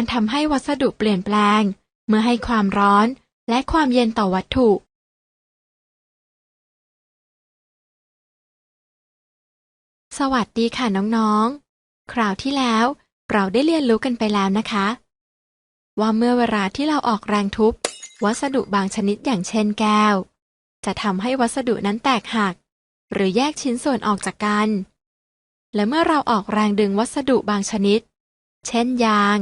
การทำให้วัสดุเปลี่ยนแปลง เมื่อให้ความร้อนและความเย็นต่อวัตถุ สวัสดีค่ะน้องๆ คราวที่แล้วเราได้เรียนรู้กันไปแล้วนะคะ ว่าเมื่อเวลาที่เราออกแรงทุบ วัสดุบางชนิดอย่างเช่นแก้ว จะทำให้วัสดุนั้นแตกหัก หรือแยกชิ้นส่วนออกจากกัน และเมื่อเราออกแรงดึงวัสดุบางชนิด เช่นยาง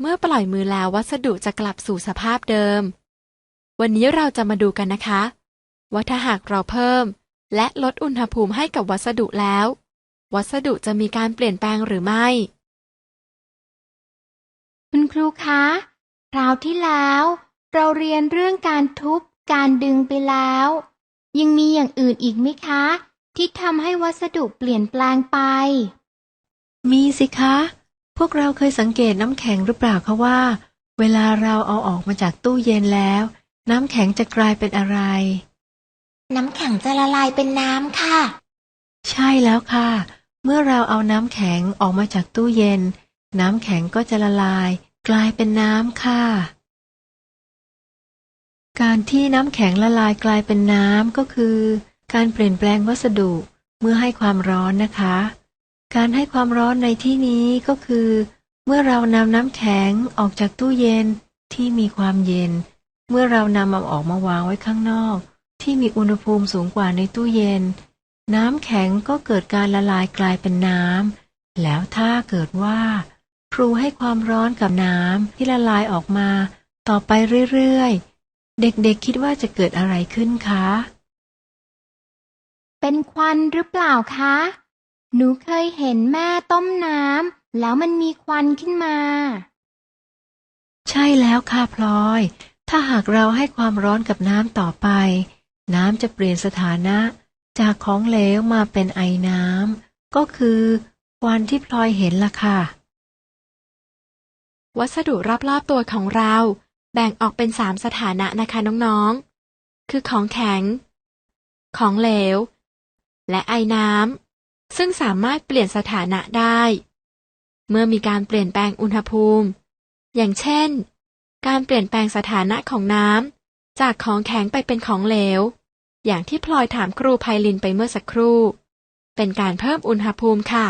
เมื่อปล่อยมือแล้ววัสดุจะกลับสู่สภาพเดิม วันนี้เราจะมาดูกันนะคะ ว่าถ้าหากเราเพิ่ม และลดอุณหภูมิให้กับวัสดุแล้ว วัสดุจะมีการเปลี่ยนแปลงหรือไม่ คุณครูคะคราวที่แล้ว เราเรียนเรื่องการทุบการดึงไปแล้ว ยังมีอย่างอื่นอีกไหมคะ ที่ทำให้วัสดุเปลี่ยนแปลงไป มีสิคะ พวกเราเคยสังเกตน้ำแข็งหรือเปล่าคะว่า เวลาเราเอาออกมาจากตู้เย็นแล้ว น้ำแข็งจะกลายเป็นอะไร น้ำแข็งจะละลายเป็นน้ำค่ะ ใช่แล้วค่ะ เมื่อเราเอาน้ำแข็งออกมาจากตู้เย็น น้ำแข็งก็จะละลาย กลายเป็นน้ำค่ะ การที่น้ำแข็งละลายกลายเป็นน้ำก็คือ การเปลี่ยนแปลงวัสดุเมื่อให้ความร้อนนะคะ การให้ความร้อนในที่นี้ก็คือ เมื่อเรานำน้ำแข็งออกจากตู้เย็นที่มีความเย็น เมื่อเรานำมันออกมาวางไว้ข้างนอก ที่มีอุณหภูมิสูงกว่าในตู้เย็น น้ำแข็งก็เกิดการละลายกลายเป็นน้ำแล้วถ้าเกิดว่า ครูให้ความร้อนกับน้ำที่ละลายออกมา ต่อไปเรื่อยๆ เด็กๆคิดว่าจะเกิดอะไรขึ้นคะ เป็นควันหรือเปล่าคะ หนูเคยเห็นแม่ต้มน้ำแล้วมันมีควันขึ้นมา ใช่แล้วค่ะพลอย ถ้าหากเราให้ความร้อนกับน้ำต่อไป น้ำจะเปลี่ยนสถานะ จากของเหลวมาเป็นไอน้ำก็คือ ควันที่พลอยเห็นล่ะค่ะ วัสดุรอบๆตัวของเราแบ่งออกเป็นสามสถานะนะคะน้องๆ คือของแข็ง ของเหลว และไอน้ำ ซึ่งสามารถเปลี่ยนสถานะได้ เมื่อมีการเปลี่ยนแปลงอุณหภูมิ อย่างเช่น การเปลี่ยนแปลงสถานะของน้ำจากของแข็งไปเป็นของเหลว อย่างที่พลอยถามครูไพลินไปเมื่อสักครู่ เป็นการเพิ่มอุณหภูมิค่ะ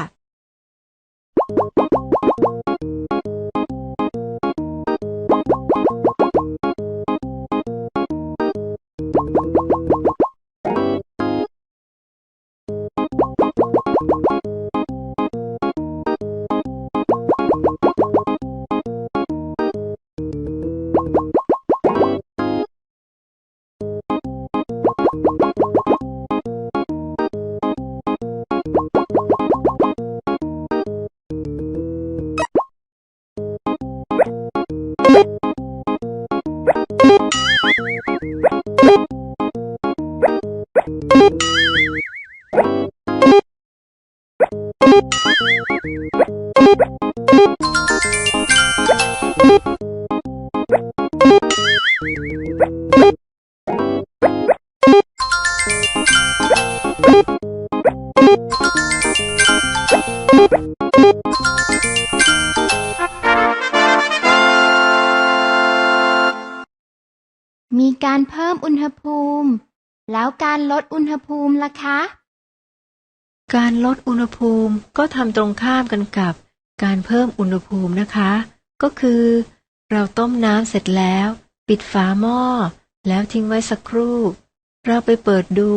มีการเพิ่มอุณหภูมิ แล้วการลดอุณหภูมิล่ะคะ การลดอุณหภูมิก็ทำตรงข้ามกันกับ การเพิ่มอุณหภูมินะคะ ก็คือ เราต้มน้ำเสร็จแล้ว ปิดฝาหม้อ แล้วทิ้งไว้สักครู่ เราไปเปิดดู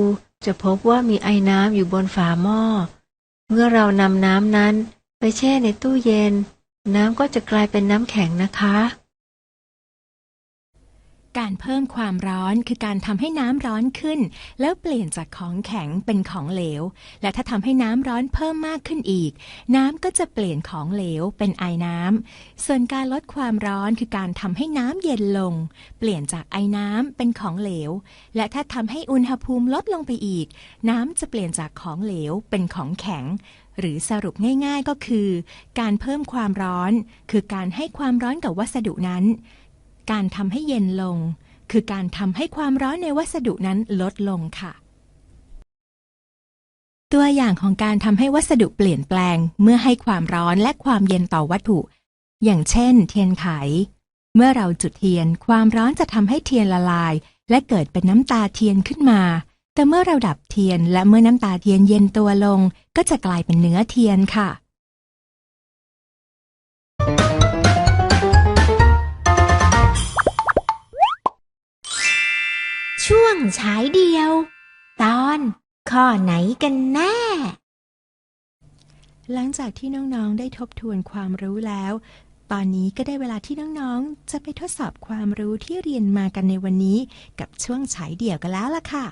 จะพบว่ามีไอน้ำอยู่บนฝาหม้อ เมื่อเรานำน้ำนั้นไปแช่ในตู้เย็น น้ำก็จะกลายเป็นน้ำแข็งนะคะ การเพิ่มความร้อนคือการทำให้น้ำร้อนขึ้น แล้วเปลี่ยนจากของแข็งเป็นของเหลว และถ้าทำให้น้ำร้อนเพิ่มมากขึ้นอีก น้ำก็จะเปลี่ยนของเหลวเป็นไอน้ำส่วนการลดความร้อนคือการทำให้น้ำเย็นลง เปลี่ยนจากไอน้ำเป็นของเหลว และถ้าทำให้อุณหภูมิลดลงไปอีก น้ำจะเปลี่ยนจากของเหลวเป็นของแข็งหรือสรุปง่ายๆก็คือ การเพิ่มความร้อน คือการให้ความร้อนกับวัสดุนั้น การทำให้เย็นลง คือการทำให้ความร้อนในวัสดุนั้นลดลงค่ะ ตัวอย่างของการทำให้วัสดุเปลี่ยนแปลง เมื่อให้ความร้อนและความเย็นต่อวัตถุ อย่างเช่น เทียนไข เมื่อเราจุดเทียน ความร้อนจะทำให้เทียนละลาย และเกิดเป็นน้ำตาเทียนขึ้นมา แต่เมื่อเราดับเทียนและเมื่อน้ำตาเทียนเย็นตัวลง ก็จะกลายเป็นเนื้อเทียนค่ะ ช่วงฉายเดียว ตอนข้อไหนกันแน่ หลังจากที่น้องๆได้ทบทวนความรู้แล้ว ตอนนี้ก็ได้เวลาที่น้องๆ จะไปทดสอบความรู้ที่เรียนมากันในวันนี้ กับช่วงฉายเดี่ยวกันแล้วล่ะค่ะ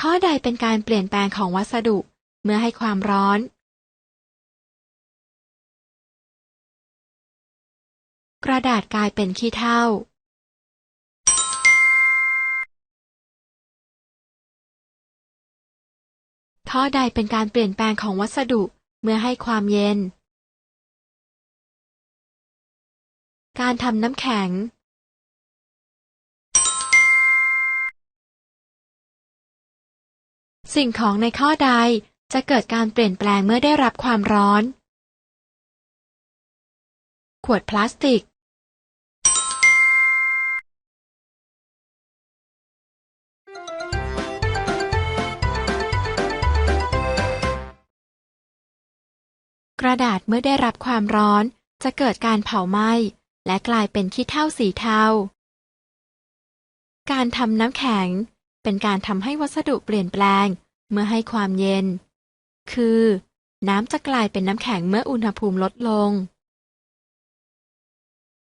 ข้อใดเป็นการเปลี่ยนแปลงของวัสดุ เมื่อให้ความร้อน กระดาษกลายเป็นขี้เถ้าข้อใดเป็นการเปลี่ยนแปลงของวัสดุเมื่อให้ความเย็น การทำน้ำแข็ง สิ่งของในข้อใดจะเกิดการเปลี่ยนแปลงเมื่อได้รับความร้อน ขวดพลาสติกก ระดาษเมื่อได้รับความร้อน จะเกิดการเผาไหม้ และกลายเป็นขี้เถ้าสีเทา การทำน้ำแข็ง เป็นการทำให้วัสดุเปลี่ยนแปลง เมื่อให้ความเย็น คือ น้ำจะกลายเป็นน้ำแข็งเมื่ออุณหภูมิลดลง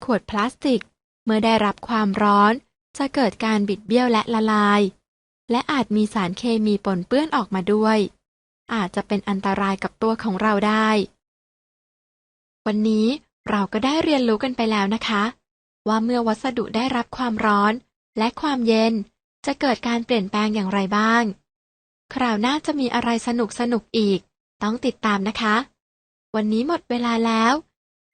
ขวดพลาสติก เมื่อได้รับความร้อน จะเกิดการบิดเบี้ยวและละลาย และอาจมีสารเคมีปนเปื้อนออกมาด้วยอาจจะเป็นอันตรายกับตัวของเราได้ วันนี้เราก็ได้เรียนรู้กันไปแล้วนะคะ ว่าเมื่อวัสดุได้รับความร้อนและความเย็นจะเกิดการเปลี่ยนแปลงอย่างไรบ้าง คราวหน้าจะมีอะไรสนุกสนุกอีก ต้องติดตามนะคะ วันนี้หมดเวลาแล้ว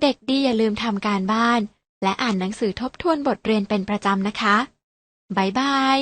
เด็กดีอย่าลืมทำการบ้าน และอ่านหนังสือทบทวนบทเรียนเป็นประจำนะคะ บ๊ายบาย